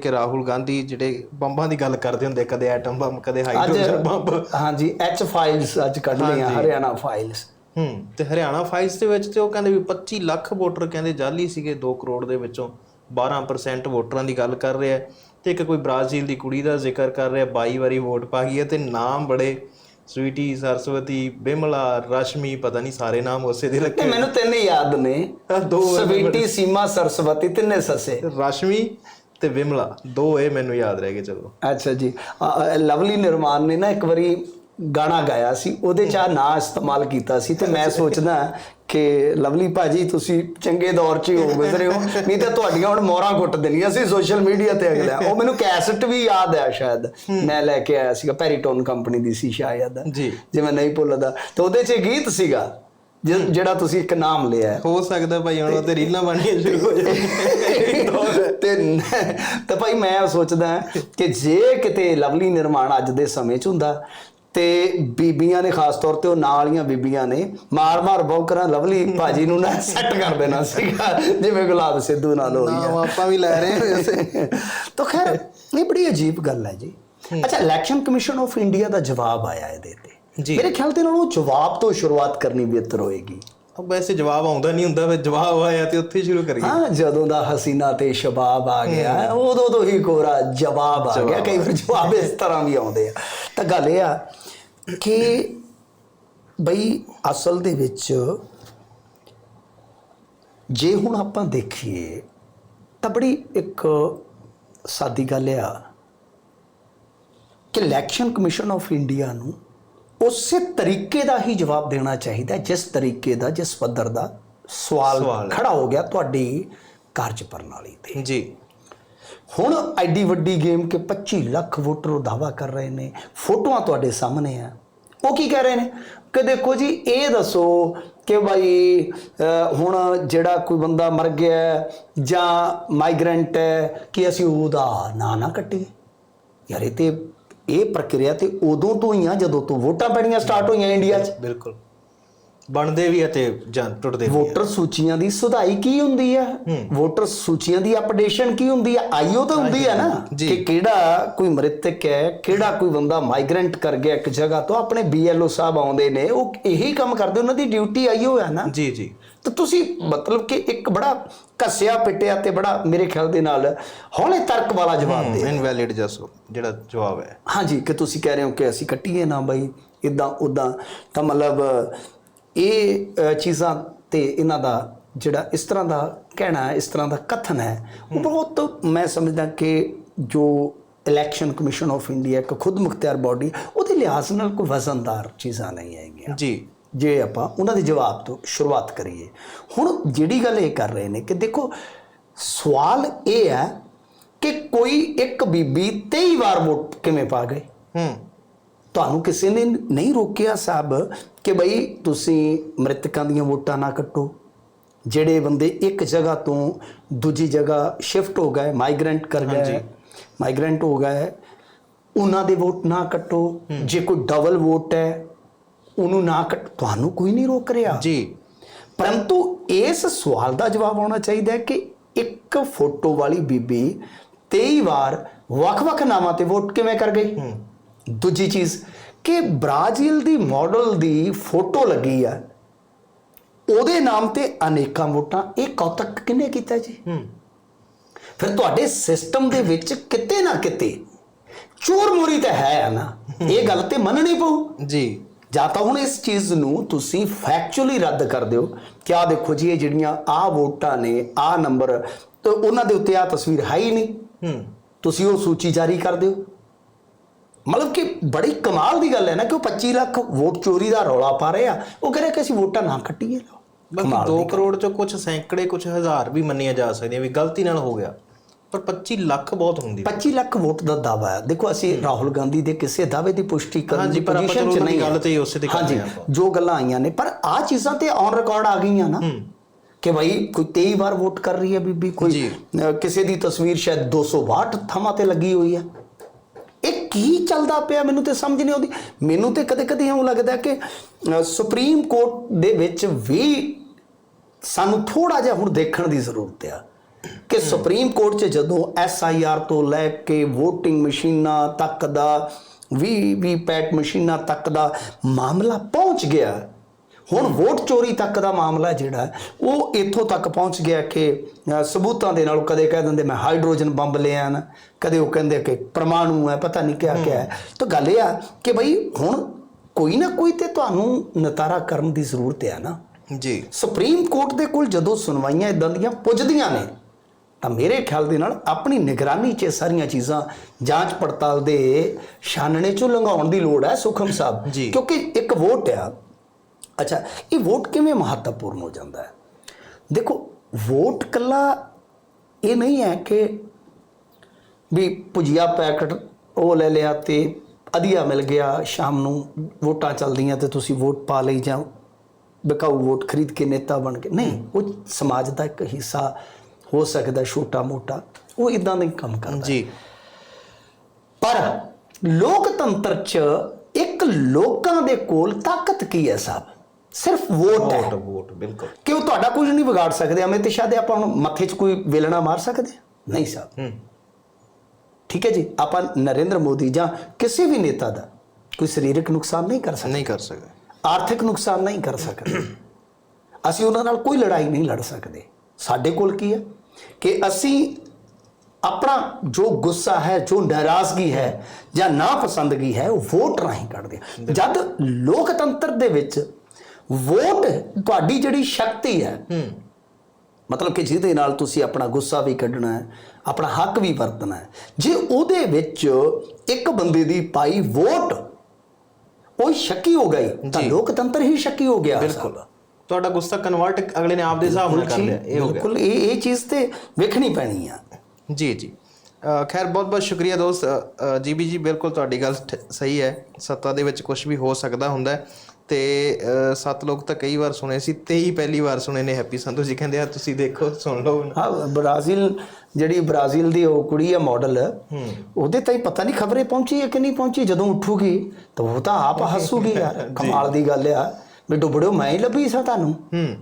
ਕਿ ਰਾਹੁਲ ਗਾਂਧੀ ਜਿਹੜੇ ਬੰਬਾਂ ਦੀ ਗੱਲ ਕਰਦੇ ਹੁੰਦੇ ਕਦੇ ਐਟਮ ਬੰਬ ਕਦੇ ਹਾਈਡਰੋਜਨ ਬੰਬ ਹਾਂਜੀ ਐਚ ਫਾਈਲਸ ਅੱਜ ਕੱਢ ਲਈਆਂ। ਹਰਿਆਣਾ ਫਾਈਲਸ ਹੂੰ ਤੇ ਹਰਿਆਣਾ ਫਾਈਲਸ ਦੇ ਵਿੱਚ ਤੇ ਉਹ ਕਹਿੰਦੇ ਵੀ 25 ਲੱਖ ਵੋਟਰ ਕਹਿੰਦੇ ਜਾਲੀ ਸੀਗੇ 2 ਕਰੋੜ ਦੇ ਵਿੱਚੋਂ। 12% ਵੋਟਰਾਂ ਦੀ ਗੱਲ ਕਰ ਰਿਹਾ ਤੇ ਇੱਕ ਕੋਈ ਬ੍ਰਾਜ਼ੀਲ ਦੀ ਕੁੜੀ ਦਾ ਜ਼ਿਕਰ ਕਰ ਰਿਹਾ 22 ਵਾਰੀ ਵੋਟ ਪਾ ਗਈ ਹੈ ਤੇ ਨਾਮ ਬੜੇ ਸਵੀਟੀ ਸਰਸਵਤੀ ਬਿਮਲਾ ਰਸ਼ਮੀ ਪਤਾ ਨਹੀਂ ਸਾਰੇ ਨਾਮ ਉਸੇ ਦੇ ਲੱਗੇ ਮੈਨੂੰ ਤਿੰਨ ਯਾਦ ਨੇ। ਦੋ ਸਵੀਟੀ ਸੀਮਾ ਸਰਸਵਤੀ ਤਿੰਨੇ ਸੱਸੇ। ਰਸ਼ਮੀ ਤੇ ਵਿਮਲਾ ਦੋ ਇਹ ਮੈਨੂੰ ਯਾਦ ਰਹਿ ਗਏ ਚਲੋ ਅੱਛਾ ਜੀ। ਲਵਲੀ ਨਿਰਮਾਨ ਨੇ ਨਾ ਇੱਕ ਵਾਰੀ ਗਾਣਾ ਗਾਇਆ ਸੀ ਉਹਦੇ ਚ ਆ ਨਾਂ ਇਸਤੇਮਾਲ ਕੀਤਾ ਸੀ ਤੇ ਮੈਂ ਸੋਚਦਾ ਕਿ ਲਵਲੀ ਭਾਜੀ ਤੁਸੀਂ ਚੰਗੇ ਦੌਰ 'ਚ ਹੀ ਗੁਜ਼ਰੇ ਹੋ ਨਹੀਂ ਤਾਂ ਤੁਹਾਡੀਆਂ ਹੁਣ ਮੋਹਰਾਂ ਘੁੱਟ ਦੇਣੀਆਂ ਸੀ ਸੋਸ਼ਲ ਮੀਡੀਆ ਤੇ ਅਗਲਾ। ਉਹ ਮੈਨੂੰ ਕੈਸਟ ਵੀ ਯਾਦ ਹੈ ਸ਼ਾਇਦ। ਮੈਂ ਲੈ ਕੇ ਆਇਆ ਸੀਗਾ ਪੈਰੀਟੋਨ ਕੰਪਨੀ ਦੀ ਸੀ ਸ਼ਾਇਦ। ਜੀ। ਜੇ ਮੈਂ ਨਹੀਂ ਭੁੱਲਦਾ। ਤੇ ਉਹਦੇ 'ਚ ਗੀਤ ਸੀਗਾ ਜਿਹੜਾ ਤੁਸੀਂ ਇੱਕ ਨਾਮ ਲਿਆ ਹੈ। ਹੋ ਸਕਦਾ ਭਾਈ ਹੁਣ ਉਹ ਤੇ ਰੀਲਾਂ ਬਣਨੀਆਂ ਸ਼ੁਰੂ ਹੋ ਜਾਣਗੀਆਂ ਤੇ ਤੇ ਭਾਈ ਮੈਂ ਸੋਚਦਾ ਕਿ ਜੇ ਕਿਤੇ ਲਵਲੀ ਨਿਰਮਾਣ ਅੱਜ ਦੇ ਸਮੇਂ 'ਚ ਹੁੰਦਾ ਤੇ ਬੀਬੀਆਂ ਨੇ ਖਾਸ ਤੌਰ ਤੇ ਉਹ ਨਾਲ ਵਾਲੀਆਂ ਬੀਬੀਆਂ ਨੇ ਮਾਰ-ਮਾਰ ਬੌਕਰਾਂ ਲਵਲੀ ਭਾਜੀ ਨੂੰ ਨਾ ਸੈੱਟ ਕਰ ਦੇਣਾ ਸੀਗਾ ਜਿਵੇਂ ਗੁਲਾਬ ਸਿੱਧੂ ਨਾਲ ਹੋਈ ਨਾਮ ਆ ਆਪਾਂ ਵੀ ਲੈ ਰਹੇ ਹਾਂ ਵੈਸੇ। ਤਾਂ ਖੈਰ ਇਹ ਬੜੀ ਅਜੀਬ ਗੱਲ ਹੈ ਜੀ। ਅੱਛਾ ਇਲੈਕਸ਼ਨ ਕਮਿਸ਼ਨ ਆਫ ਇੰਡੀਆ ਦਾ ਜਵਾਬ ਆਇਆ ਇਹਦੇ ਤੇ। ਮੇਰੇ ਖਿਆਲ ਤੇ ਨਾਲ ਜਵਾਬ ਤੋਂ ਸ਼ੁਰੂਆਤ ਕਰਨੀ ਬਿਹਤਰ ਹੋਏਗੀ। ਵੈਸੇ ਜਵਾਬ ਆਉਂਦਾ ਨਹੀਂ ਹੁੰਦਾ ਫਿਰ ਜਵਾਬ ਆਇਆ ਤੇ ਉੱਥੇ ਸ਼ੁਰੂ ਕਰੀਏ। ਹਾਂ ਜਦੋਂ ਦਾ ਹਸੀਨਾ ਤੇ ਸ਼ਬਾਬ ਆ ਗਿਆ ਉਦੋਂ ਤੋਂ ਹੀ ਕੋਰਾ ਜਵਾਬ ਆ ਗਿਆ। ਕਈ ਵਾਰ ਜਵਾਬ ਇਸ ਤਰ੍ਹਾਂ ਵੀ ਆਉਂਦੇ ਆ। ਤਾਂ ਗੱਲ ਇਹ ਆ ਕਿ ਬਈ ਅਸਲ ਦੇ ਵਿੱਚ ਜੇ ਹੁਣ ਆਪਾਂ ਦੇਖੀਏ ਤਾਂ ਬੜੀ ਇੱਕ ਸਾਦੀ ਗੱਲ ਆ ਕਿ ਇਲੈਕਸ਼ਨ ਕਮਿਸ਼ਨ ਆਫ ਇੰਡੀਆ ਨੂੰ ਉਸੇ ਤਰੀਕੇ ਦਾ ਹੀ ਜਵਾਬ ਦੇਣਾ ਚਾਹੀਦਾ ਜਿਸ ਤਰੀਕੇ ਦਾ ਜਿਸ ਪੱਧਰ ਦਾ ਸਵਾਲ। ਖੜਾ ਹੋ ਗਿਆ ਤੁਹਾਡੀ ਕਾਰਜ ਪ੍ਰਣਾਲੀ ਤੇ। ਜੀ। ਹੁਣ ਐਡੀ ਵੱਡੀ ਗੇਮ ਕਿ 25 ਲੱਖ ਵੋਟਰ ਉਹ ਦਾਵਾ ਕਰ ਰਹੇ ਨੇ ਫੋਟੋਆਂ ਤੁਹਾਡੇ ਸਾਹਮਣੇ ਆ। ਉਹ ਕੀ ਕਹਿ ਰਹੇ ਨੇ? ਕਿ ਦੇਖੋ ਜੀ ਇਹ ਦੱਸੋ ਕਿ ਭਾਈ ਹੁਣ ਜਿਹੜਾ ਕੋਈ ਬੰਦਾ ਮਰ ਗਿਆ ਜਾਂ ਮਾਈਗ੍ਰੈਂਟ ਹੈ ਕਿ ਅਸੀਂ ਉਹਦਾ ਨਾਂ ਨਾ ਕੱਟੀਏ। ਯਾਰ ਇਹ ਤੇ ਇਹ ਪ੍ਰਕਿਰਿਆ ਤੇ ਉਦੋਂ ਤੋਂ ਹੀ ਆ ਜਦੋਂ ਤੋਂ ਵੋਟਾਂ ਪੈਣੀਆਂ ਸਟਾਰਟ ਹੋਈਆਂ ਇੰਡੀਆ 'ਚ। ਬਿਲਕੁਲ। ਬਣਦੇ ਵੀ ਅਤੇ ਜਾਂ ਟੁੱਟਦੇ ਵੀ ਵੋਟਰ ਸੂਚੀਆਂ ਦੀ ਸੁਧਾਈ ਕੀ ਹੁੰਦੀ ਆ? ਵੋਟਰ ਸੂਚੀਆਂ ਦੀ ਅਪਡੇਸ਼ਨ ਕੀ ਹੁੰਦੀ ਆ? ਆਈਓ ਤਾਂ ਹੁੰਦੀ ਆ ਨਾ। ਕਿ ਕਿਹੜਾ ਕੋਈ ਮ੍ਰਿਤਕ ਹੈ ਕਿਹੜਾ ਕੋਈ ਬੰਦਾ ਮਾਈਗ੍ਰੈਂਟ ਕਰ ਗਿਆ ਇੱਕ ਜਗ੍ਹਾ ਤੋਂ ਆਪਣੇ ਬੀਐਲਓ ਸਾਹਿਬ ਆਉਂਦੇ ਨੇ ਉਹ ਇਹੀ ਕੰਮ ਕਰਦੇ ਉਹਨਾਂ ਦੀ ਡਿਊਟੀ ਆਈਓ ਹੈ ਨਾ। ਜੀ ਜੀ। ਤਾਂ ਤੁਸੀਂ ਮਤਲਬ ਕਿ ਇੱਕ ਬੜਾ ਘਸਿਆ ਪਿੱਟਿਆ ਤੇ ਬੜਾ ਮੇਰੇ ਖਿਆਲ ਦੇ ਨਾਲ ਹੌਲੇ ਤਰਕ ਵਾਲਾ ਜਵਾਬ ਦੇ ਇਨਵੈਲਿਡ ਜਸੋ ਜਿਹੜਾ ਜਵਾਬ ਹੈ। ਹਾਂਜੀ ਕਿ ਤੁਸੀਂ ਕਹਿ ਰਹੇ ਹੋ ਕਿ ਅਸੀਂ ਕੱਟੀਏ ਨਾ ਬਈ ਇਦਾਂ ਉਦਾਂ ਤਾਂ ਮਤਲਬ ਇਹ ਚੀਜ਼ਾਂ ਤੇ ਇਹਨਾਂ ਦਾ ਜਿਹੜਾ ਇਸ ਤਰ੍ਹਾਂ ਦਾ ਕਹਿਣਾ ਹੈ ਇਸ ਤਰ੍ਹਾਂ ਦਾ ਕਥਨ ਹੈ ਉਹ ਬਹੁਤ ਮੈਂ ਸਮਝਦਾ ਕਿ ਜੋ ਇਲੈਕਸ਼ਨ ਕਮਿਸ਼ਨ ਆਫ ਇੰਡੀਆ ਇੱਕ ਖੁਦ ਮੁਖਤਿਆਰ ਬਾਡੀ ਉਹਦੇ ਲਿਹਾਜ਼ ਨਾਲ ਕੋਈ ਵਜ਼ਨਦਾਰ ਚੀਜ਼ਾਂ ਨਹੀਂ ਹੈਗੀਆਂ। ਜੀ। ਜੇ ਆਪਾਂ ਉਹਨਾਂ ਦੇ ਜਵਾਬ ਤੋਂ ਸ਼ੁਰੂਆਤ ਕਰੀਏ। ਹੁਣ ਜਿਹੜੀ ਗੱਲ ਇਹ ਕਰ ਰਹੇ ਨੇ ਕਿ ਦੇਖੋ ਸਵਾਲ ਇਹ ਹੈ ਕਿ ਕੋਈ ਇੱਕ ਬੀਬੀ 23 ਵਾਰ ਵੋਟ ਕਿਵੇਂ ਪਾ ਗਏ ਹੂੰ। ਤੁਹਾਨੂੰ ਕਿਸੇ ਨੇ ਨਹੀਂ ਰੋਕਿਆ ਸਾਹਿਬ ਕਿ ਬਈ ਤੁਸੀਂ ਮ੍ਰਿਤਕਾਂ ਦੀਆਂ ਵੋਟਾਂ ਨਾ ਕੱਟੋ। ਜਿਹੜੇ ਬੰਦੇ ਇੱਕ ਜਗ੍ਹਾ ਤੋਂ ਦੂਜੀ ਜਗ੍ਹਾ ਸ਼ਿਫਟ ਹੋ ਗਏ ਮਾਈਗ੍ਰੈਂਟ ਕਰ ਗਏ ਮਾਈਗ੍ਰੈਂਟ ਹੋ ਗਏ ਉਹਨਾਂ ਦੇ ਵੋਟ ਨਾ ਕੱਟੋ। ਜੇ ਕੋਈ ਡਬਲ ਵੋਟ ਹੈ ਉਹਨੂੰ ਨਾ ਤੁਹਾਨੂੰ ਕੋਈ ਨਹੀਂ ਰੋਕ ਰਿਹਾ। ਜੀ। ਪਰੰਤੂ ਇਸ ਸਵਾਲ ਦਾ ਜਵਾਬ ਆਉਣਾ ਚਾਹੀਦਾ ਹੈ ਕਿ ਇੱਕ ਫੋਟੋ ਵਾਲੀ ਬੀਬੀ 23 ਵਾਰ ਵੱਖ-ਵੱਖ ਨਾਮਾਂ ਤੇ ਵੋਟ ਕਿਵੇਂ ਕਰ ਗਈ? ਦੂਜੀ ਚੀਜ਼ ਕਿ ਬ੍ਰਾਜ਼ੀਲ ਦੀ ਮਾਡਲ ਦੀ ਫੋਟੋ ਲੱਗੀ ਆ ਉਹਦੇ ਨਾਮ ਤੇ ਅਨੇਕਾਂ ਵੋਟਾਂ ਇਹ ਕੌਤਕ ਕਿਹਨੇ ਕੀਤਾ ਜੀ? ਫਿਰ ਤੁਹਾਡੇ ਸਿਸਟਮ ਦੇ ਵਿੱਚ ਕਿਤੇ ਨਾ ਕਿਤੇ ਚੋਰ ਮੋਰੀ ਤਾਂ ਹੈ ਨਾ। ਇਹ ਗੱਲ ਤੇ ਮੰਨਣੀ ਪਊ। ਜੀ। ਜਾਂ ਤਾਂ ਹੁਣ ਇਸ ਚੀਜ਼ ਨੂੰ ਤੁਸੀਂ ਫੈਕਚੁਅਲੀ ਰੱਦ ਕਰ ਦਿਓ ਕਿ ਆ ਦੇਖੋ ਜੀ ਇਹ ਜਿਹੜੀਆਂ ਆ ਵੋਟਾਂ ਨੇ ਆ ਨੰਬਰ ਤੇ ਉਹਨਾਂ ਦੇ ਉੱਤੇ ਆ ਤਸਵੀਰ ਹੈ ਹੀ ਨਹੀਂ। ਹੂੰ। ਤੁਸੀਂ ਉਹ ਸੂਚੀ ਜਾਰੀ ਕਰ ਦਿਓ। ਮਤਲਬ ਕਿ ਬੜੀ ਕਮਾਲ ਦੀ ਗੱਲ ਹੈ ਨਾ ਕਿ ਉਹ 25 ਲੱਖ ਵੋਟ ਚੋਰੀ ਦਾ ਰੌਲਾ ਪਾ ਰਹੇ ਆ। ਉਹ ਕਹਿੰਦੇ ਕਿ ਅਸੀਂ ਵੋਟਾਂ ਨਾ ਕੱਟੀਏ। ਬਾਕੀ ਕਮਾਲ 2 ਦੀ ਕਰੋੜ ਚੋਂ ਕੁਝ ਸੈਂਕੜੇ ਕੁਝ ਹਜ਼ਾਰ ਵੀ ਮੰਨੀਆਂ ਜਾ ਸਕਦੀਆਂ ਵੀ ਗਲਤੀ ਨਾਲ ਹੋ ਗਿਆ। ਪਰ 25 ਲੱਖ ਬਹੁਤ ਹੁੰਦੀ 25 ਲੱਖ ਵੋਟ ਦਾ ਦਾਵਾ ਹੈ। ਦੇਖੋ ਅਸੀਂ ਰਾਹੁਲ ਗਾਂਧੀ ਦੇ ਕਿਸੇ ਦਾਅਵੇ ਦੀ ਪੁਸ਼ਟੀ ਕਰਨ ਦੀ ਪੋਜੀਸ਼ਨ 'ਚ ਨਹੀਂ ਗੱਲ। ਤੇ ਉਸੇ ਤੇ ਕਰ ਹਾਂਜੀ ਰਹੇ ਹਾਂ। ਜੋ ਗੱਲਾਂ ਆਈਆਂ ਨੇ। ਪਰ ਆ ਚੀਜ਼ਾਂ ਤੇ ਔਨ ਰਿਕਾਰਡ ਆ ਗਈਆਂ ਨਾ ਕਿ ਭਾਈ ਕੋਈ 23 ਵਾਰ ਵੋਟ ਕਰ ਰਹੀ ਹੈ ਬੀਬੀ ਕੋਈ ਕਿਸੇ ਦੀ ਤਸਵੀਰ ਸ਼ਾਇਦ 262 ਥਾਵਾਂ ਤੇ ਲੱਗੀ ਹੋਈ ਹੈ। ਇਹ ਕੀ ਚੱਲਦਾ ਪਿਆ ਮੈਨੂੰ ਤੇ ਸਮਝ ਨਹੀਂ ਆਉਂਦੀ। ਮੈਨੂੰ ਤੇ ਕਦੇ ਕਦੇ ਇਉਂ ਲੱਗਦਾ ਕਿ ਸੁਪਰੀਮ ਕੋਰਟ ਦੇ ਵਿੱਚ ਵੀ ਸਾਨੂੰ ਥੋੜਾ ਜਿਹਾ ਹੁਣ ਦੇਖਣ ਦੀ ਜ਼ਰੂਰਤ ਆ। ਕਿ ਸੁਪਰੀਮ ਕੋਰਟ 'ਚ ਜਦੋਂ ਐਸ ਆਈ ਆਰ ਤੋਂ ਲੈ ਕੇ VOTING ਮਸ਼ੀਨਾਂ ਤੱਕ ਦਾ ਵੀ ਵੀ ਪੈਟ ਮਸ਼ੀਨਾਂ ਤੱਕ ਦਾ ਮਾਮਲਾ ਪਹੁੰਚ ਗਿਆ। ਹੁਣ ਵੋਟ ਚੋਰੀ ਤੱਕ ਦਾ ਮਾਮਲਾ ਜਿਹੜਾ ਉਹ ਇੱਥੋਂ ਤੱਕ ਪਹੁੰਚ ਗਿਆ ਕਿ ਸਬੂਤਾਂ ਦੇ ਨਾਲ ਕਦੇ ਕਹਿ ਦਿੰਦੇ ਮੈਂ ਹਾਈਡਰੋਜਨ ਬੰਬ ਲਿਆ ਨਾ। ਕਦੇ ਉਹ ਕਹਿੰਦੇ ਕਿ ਪਰਮਾਣੂ ਹੈ ਪਤਾ ਨਹੀਂ ਕਿਆ ਕਿਆ ਹੈ। ਤਾਂ ਗੱਲ ਇਹ ਆ ਕਿ ਬਈ ਹੁਣ ਕੋਈ ਨਾ ਕੋਈ ਤੇ ਤੁਹਾਨੂੰ ਨਤਾਰਾ ਕਰਨ ਦੀ ਜ਼ਰੂਰਤ ਹੈ ਨਾ। ਜੀ। ਸੁਪਰੀਮ ਕੋਰਟ ਦੇ ਕੋਲ ਜਦੋਂ ਸੁਣਵਾਈਆਂ ਇਦਾਂ ਦੀਆਂ ਪੁੱਜਦੀਆਂ ਨੇ ਤਾਂ ਮੇਰੇ ਖਿਆਲ ਦੇ ਨਾਲ ਆਪਣੀ ਨਿਗਰਾਨੀ 'ਚ ਸਾਰੀਆਂ ਚੀਜ਼ਾਂ ਜਾਂਚ ਪੜਤਾਲ ਦੇ ਛਾਨਣੇ 'ਚੋਂ ਲੰਘਾਉਣ ਦੀ ਲੋੜ ਹੈ ਸੁਖਮ ਸਾਹਿਬ। ਜੀ। ਕਿਉਂਕਿ ਇੱਕ ਵੋਟ ਆ। ਅੱਛਾ ਇਹ ਵੋਟ ਕਿਵੇਂ ਮਹੱਤਵਪੂਰਨ ਹੋ ਜਾਂਦਾ ਹੈ? ਦੇਖੋ ਵੋਟ ਕੱਲਾ ਇਹ ਨਹੀਂ ਹੈ ਕਿ ਵੀ ਭੁਜੀਆ ਪੈਕਟ ਉਹ ਲੈ ਲਿਆ ਤੇ ਅਧੀਆ ਮਿਲ ਗਿਆ ਸ਼ਾਮ ਨੂੰ ਵੋਟਾਂ ਚੱਲਦੀਆਂ ਤੇ ਤੁਸੀਂ ਵੋਟ ਪਾ ਲਈ ਜਾਂ ਬਿਕਾਊ ਵੋਟ ਖਰੀਦ ਕੇ ਨੇਤਾ ਬਣ ਕੇ। ਨਹੀਂ ਉਹ ਸਮਾਜ ਦਾ ਇੱਕ ਹਿੱਸਾ ਹੋ ਸਕਦਾ ਛੋਟਾ ਮੋਟਾ ਉਹ ਇਦਾਂ ਦਾ ਹੀ ਕੰਮ ਕਰਦਾ ਜੀ। ਪਰ ਲੋਕਤੰਤਰ 'ਚ ਇੱਕ ਲੋਕਾਂ ਦੇ ਕੋਲ ਤਾਕਤ ਕੀ ਹੈ ਸਾਹਿਬ? ਸਿਰਫ ਵੋਟ ਹੈ। ਵੋਟ ਵੋਟ ਬਿਲਕੁਲ। ਕਿ ਉਹ ਤੁਹਾਡਾ ਕੁਝ ਨਹੀਂ ਵਿਗਾੜ ਸਕਦੇ ਅਮਿਤ ਸ਼ਾਹ ਦੇ ਆਪਾਂ ਹੁਣ ਮੱਥੇ 'ਚ ਕੋਈ ਵੇਲਣਾ ਮਾਰ ਸਕਦੇ? ਨਹੀਂ ਸਾਹਿਬ ਠੀਕ ਹੈ ਜੀ ਆਪਾਂ ਨਰਿੰਦਰ ਮੋਦੀ ਜਾਂ ਕਿਸੇ ਵੀ ਨੇਤਾ ਦਾ ਕੋਈ ਸਰੀਰਕ ਨੁਕਸਾਨ ਨਹੀਂ ਕਰ ਸਕਦੇ। ਨਹੀਂ ਕਰ ਸਕਦੇ। ਆਰਥਿਕ ਨੁਕਸਾਨ ਨਹੀਂ ਕਰ ਸਕਦੇ। ਅਸੀਂ ਉਹਨਾਂ ਨਾਲ ਕੋਈ ਲੜਾਈ ਨਹੀਂ ਲੜ ਸਕਦੇ। ਸਾਡੇ ਕੋਲ ਕੀ ਹੈ? ਕਿ ਅਸੀਂ ਆਪਣਾ ਜੋ ਗੁੱਸਾ ਹੈ ਜੋ ਨਾਰਾਜ਼ਗੀ ਹੈ ਜਾਂ ਨਾਪਸੰਦਗੀ ਹੈ ਉਹ ਵੋਟ ਰਾਹੀਂ ਕੱਢਦੇ ਹਾਂ। ਜਦ ਲੋਕਤੰਤਰ ਦੇ ਵਿੱਚ ਵੋਟ ਤੁਹਾਡੀ ਜਿਹੜੀ ਸ਼ਕਤੀ ਹੈ ਮਤਲਬ ਕਿ ਜਿਹਦੇ ਨਾਲ ਤੁਸੀਂ ਆਪਣਾ ਗੁੱਸਾ ਵੀ ਕੱਢਣਾ ਹੈ ਆਪਣਾ ਹੱਕ ਵੀ ਵਰਤਣਾ ਹੈ ਜੇ ਉਹਦੇ ਵਿੱਚ ਇੱਕ ਬੰਦੇ ਦੀ ਪਾਈ ਵੋਟ ਉਹ ਸ਼ੱਕੀ ਹੋ ਗਈ ਤਾਂ। ਲੋਕਤੰਤਰ ਹੀ ਸ਼ੱਕੀ ਹੋ ਗਿਆ। ਬਿਲਕੁਲ। ਤੁਹਾਡਾ ਗੁੱਸਾ ਕਨਵਰਟ ਅਗਲੇ ਨੇ ਆਪਦੇ ਹਿਸਾਬ ਨਾਲ ਕਰ ਲਿਆ। ਇਹ ਹੋ ਗਿਆ। ਬਿਲਕੁਲ ਇਹ ਇਹ ਚੀਜ਼ ਤੇ ਵੇਖਣੀ ਪੈਣੀ ਆ। ਜੀ ਜੀ। ਖੈਰ ਬਹੁਤ ਬਹੁਤ ਸ਼ੁਕਰੀਆ ਦੋਸਤ। ਜੀਬੀ ਜੀ ਬਿਲਕੁਲ ਤੁਹਾਡੀ ਗੱਲ ਸਹੀ ਹੈ। ਸੱਤਾ ਦੇ ਵਿੱਚ ਕੁਝ ਵੀ ਹੋ ਸਕਦਾ ਹੁੰਦਾ ਹੈ। ਤੇ ਸੱਤ ਲੋਕ ਤਾਂ ਕਈ ਵਾਰ ਸੁਣੇ ਸੀ ਤੇ ਹੀ ਪਹਿਲੀ ਵਾਰ ਸੁਣੇ ਨੇ ਹੈਪੀ ਸੰਧੂ ਜੀ। ਕਹਿੰਦੇ ਆ ਤੁਸੀਂ ਦੇਖੋ ਸੁਣ ਲਓ ਹਾਂ ਬ੍ਰਾਜ਼ੀਲ ਜਿਹੜੀ ਬ੍ਰਾਜ਼ੀਲ ਦੀ ਉਹ ਕੁੜੀ ਹੈ। ਮਾਡਲ ਉਹਦੇ ਤਾਂ ਹੀ ਪਤਾ ਨਹੀਂ ਖਬਰੇ ਪਹੁੰਚੀ ਹੈ ਕਿ ਨਹੀਂ ਪਹੁੰਚੀ। ਜਦੋਂ ਉੱਠੂਗੀ ਤਾਂ ਉਹ ਤਾਂ ਆਪ ਹੱਸੂਗੀ ਯਾਰ। ਕਮਾਲ ਦੀ ਗੱਲ ਆ। ਵੀ ਡੁੱਬੜਿਓ ਮੈਂ ਹੀ ਲੱਭੀ ਸਾਂ ਤੁਹਾਨੂੰ। ਹੂੰ।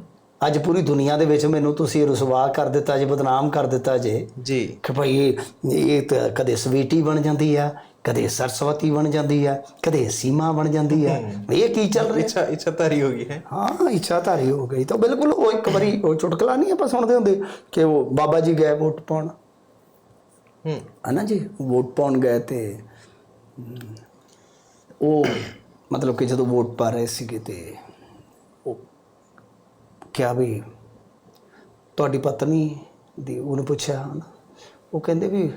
ਅੱਜ ਪੂਰੀ ਦੁਨੀਆ ਦੇ ਵਿੱਚ ਮੈਨੂੰ ਤੁਸੀਂ ਰੁਸਵਾ ਕਰ ਦਿੱਤਾ ਜੇ ਬਦਨਾਮ ਕਰ ਦਿੱਤਾ ਜੇ। ਜੀ। ਕਿ ਭਾਈ ਇਹ ਤਾਂ ਕਦੇ ਸਵੀਟੀ ਬਣ ਜਾਂਦੀ ਆ ਕਦੇ ਸਰਸਵਤੀ ਬਣ ਜਾਂਦੀ ਆ ਕਦੇ ਸੀਮਾ ਬਣ ਜਾਂਦੀ ਆ। ਇਹ ਕੀ ਚੱਲ ਰਿਹਾ? ਇੱਛਾ ਇੱਛਾ ਤਾਰੀ ਹੋ ਗਈ ਹੈ। ਹਾਂ ਇੱਛਾ ਧਾਰੀ ਹੋ ਗਈ। ਤਾਂ ਬਿਲਕੁਲ ਉਹ ਇੱਕ ਵਾਰੀ ਉਹ ਚੁਟਕਲਾ ਨਹੀਂ ਆਪਾਂ ਸੁਣਦੇ ਹੁੰਦੇ ਕਿ ਉਹ ਬਾਬਾ ਜੀ ਗਏ ਵੋਟ ਪਾਉਣ। ਹੂੰ। ਹਨਾ ਜੀ? ਵੋਟ ਪਾਉਣ ਗਏ ਤੇ ਉਹ ਮਤਲਬ ਕਿ ਜਦੋਂ ਵੋਟ ਪਾ ਰਹੇ ਸੀਗੇ ਤੇ ਕਿਹਾ ਵੀ ਤੁਹਾਡੀ ਪਤਨੀ ਦੀ ਉਹਨੇ ਪੁੱਛਿਆ ਹਨਾ ਉਹ ਕਹਿੰਦੇ ਵੀ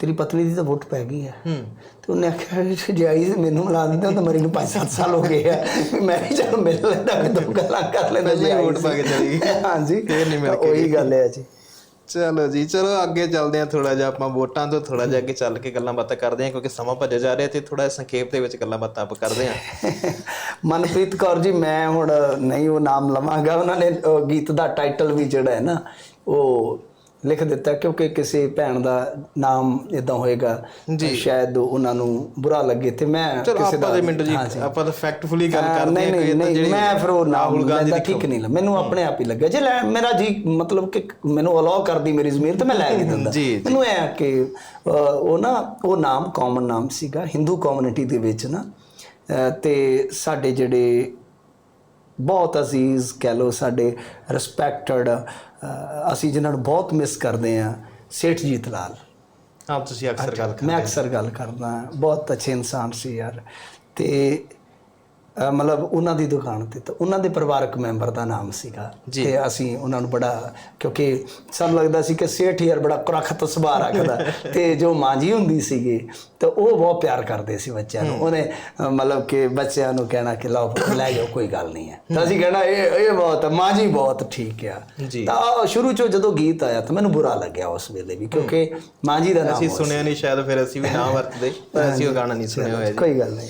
ਤੇਰੀ ਪਤਨੀ ਦੀ ਤਾਂ ਵੋਟ ਪੈ ਗਈ ਹੈ ਹੂੰ ਤੇ ਉਹਨੇ ਆਖਿਆ ਜਾਈ ਮੈਨੂੰ ਮਿਲਾ ਦਿੰਦਾ ਤਾਂ ਮਰੀ ਨੂੰ 5-7 ਸਾਲ ਹੋ ਗਏ ਆ ਮੈਂ ਵੀ ਚਲ ਮਿਲ ਲੈਂਦਾ ਦੋ ਗੱਲਾਂ ਕਰ ਲੈਂਦਾ ਜੇ ਵੋਟ। ਪਾ ਕੇ ਚਲੀ ਗਈ। ਹਾਂਜੀ ਫੇਰ ਨਹੀਂ ਮਿਲ ਕੇ ਉਹੀ। ਗੱਲ ਹੈ ਜੀ ਚਲੋ ਜੀ, ਚਲੋ ਅੱਗੇ ਚੱਲਦੇ ਹਾਂ ਥੋੜਾ ਜਿਹਾ, ਆਪਾਂ ਵੋਟਾਂ ਤੋਂ ਥੋੜਾ ਜਿਹਾ ਅੱਗੇ ਚੱਲ ਕੇ ਗੱਲਾਂ ਬਾਤਾਂ ਕਰਦੇ ਹਾਂ, ਕਿਉਂਕਿ ਸਮਾਂ ਭੱਜਿਆ ਜਾ ਰਿਹਾ ਤੇ ਥੋੜਾ ਸੰਖੇਪ ਦੇ ਵਿੱਚ ਗੱਲਾਂ ਬਾਤਾਂ ਆਪਾਂ ਕਰਦੇ ਹਾਂ। ਮਨਪ੍ਰੀਤ ਕੌਰ ਜੀ, ਮੈਂ ਹੁਣ ਨਹੀਂ ਉਹ ਨਾਮ ਲਵਾਂਗਾ, ਉਹਨਾਂ ਨੇ ਗੀਤ ਦਾ ਟਾਈਟਲ ਵੀ ਜਿਹੜਾ ਹੈ ਨਾ, ਉਹ ਲਿਖ ਦਿੱਤਾ ਕਿਉਂਕਿ ਕਿਸੇ ਭੈਣ ਦਾ ਨਾਮ ਇਦਾਂ ਹੋਏਗਾ ਜੀ। ਸ਼ਾਇਦ ਉਹਨਾਂ ਨੂੰ ਬੁਰਾ ਲੱਗੇ ਤੇ ਮੈਂ ਕਿਸੇ ਆਪਾਂ ਦਾ ਦੇ ਮਿੰਟ ਜੀ। ਆਪਾਂ ਤਾਂ ਫੈਕਟਫੁਲੀ ਗੱਲ ਕਰਦੇ ਹਾਂ ਨਹੀਂ ਇਹ ਤਾਂ ਜਿਹੜੀ ਮੈਂ ਫਿਰ ਉਹ ਨਾਮ ਰਾਹੁਲ ਗਾਂਧੀ ਲੈਂਦਾ ਦੀ ਠੀਕ ਨਹੀਂ ਮੈਨੂੰ ਆਪਣੇ ਆਪ ਹੀ ਲੱਗਾ ਜੇ ਲੈ ਮੇਰਾ ਜੀ ਮਤਲਬ ਕਿ ਮੈਨੂੰ ਅਲਾਉ ਕਰਦੀ ਮੇਰੀ ਜ਼ਮੀਰ ਤੇ ਮੈਂ ਲੈ ਕੇ ਦਿੰਦਾ। ਮੈਨੂੰ ਆ ਕਿ ਉਹ ਨਾ ਉਹ ਨਾਮ ਕਾਮਨ ਨਾਮ ਸੀਗਾ ਹਿੰਦੂ ਕਮਿਊਨਿਟੀ ਦੇ ਵਿੱਚ ਨਾ ਤੇ ਸਾਡੇ ਜਿਹੜੇ ਬਹੁਤ ਅਜ਼ੀਜ਼ ਕਹਿ ਲੋ ਸਾਡੇ ਰਿਸਪੈਕਟਡ ਅਸੀਂ ਜਿਨ੍ਹਾਂ ਨੂੰ ਬਹੁਤ ਮਿਸ ਕਰਦੇ ਆ ਸੇਠ ਜੀਤ ਲਾਲ। ਹਾਂ ਤੁਸੀਂ ਅਕਸਰ ਗੱਲ ਮੈਂ ਅਕਸਰ ਗੱਲ ਕਰਦਾ ਬਹੁਤ ਅੱਛੇ ਇਨਸਾਨ ਸੀ ਯਾਰ। ਤੇ ਮਤਲਬ ਉਹਨਾਂ ਦੀ ਦੁਕਾਨ ਤੇ ਤਾਂ ਉਹਨਾਂ ਦੇ ਪਰਿਵਾਰਕ ਮੈਂਬਰ ਦਾ ਨਾਮ ਸੀਗਾ। ਤੇ ਅਸੀਂ ਉਹਨਾਂ ਨੂੰ ਬੜਾ ਕਿਉਂਕਿ ਸਾਨੂੰ ਲੱਗਦਾ ਸੀ ਕਿ ਸੇਠ ਯਾਰ ਬੜਾ ਕੁਰਖਤ ਸੁਭਾਅ ਰੱਖਦਾ। ਤੇ ਜੋ ਮਾਂ ਜੀ ਹੁੰਦੀ ਸੀਗੀ ਤੇ ਉਹ ਬਹੁਤ ਪਿਆਰ ਕਰਦੇ ਸੀ ਬੱਚਿਆਂ ਨੂੰ। ਉਹਨੇ ਮਤਲਬ ਕਿ ਬੱਚਿਆਂ ਨੂੰ ਕਹਿਣਾ ਕਿ ਲਓ ਲੈ ਜਾਓ ਕੋਈ ਗੱਲ ਨਹੀਂ ਹੈ। ਤਾਂ ਅਸੀਂ ਕਹਿਣਾ ਇਹ ਇਹ ਬਹੁਤ ਮਾਂ ਜੀ ਬਹੁਤ ਠੀਕ ਆ। ਤਾਂ ਸ਼ੁਰੂ ਚੋਂ ਜਦੋਂ ਗੀਤ ਆਇਆ ਤਾਂ ਮੈਨੂੰ ਬੁਰਾ ਲੱਗਿਆ ਉਸ ਵੇਲੇ ਵੀ ਕਿਉਂਕਿ ਮਾਂ ਜੀ ਦਾ ਨਾਮ ਅਸੀਂ ਸੁਣਿਆ ਨਹੀਂ ਸ਼ਾਇਦ ਫਿਰ ਅਸੀਂ ਵੀ ਨਾ ਵਰਤਦੇ ਪਰ ਅਸੀਂ ਉਹ ਗਾਣਾ ਨਹੀਂ ਸੁਣਿਆ ਹੋਇਆ ਜੀ। ਕੋਈ ਗੱਲ ਨਹੀਂ।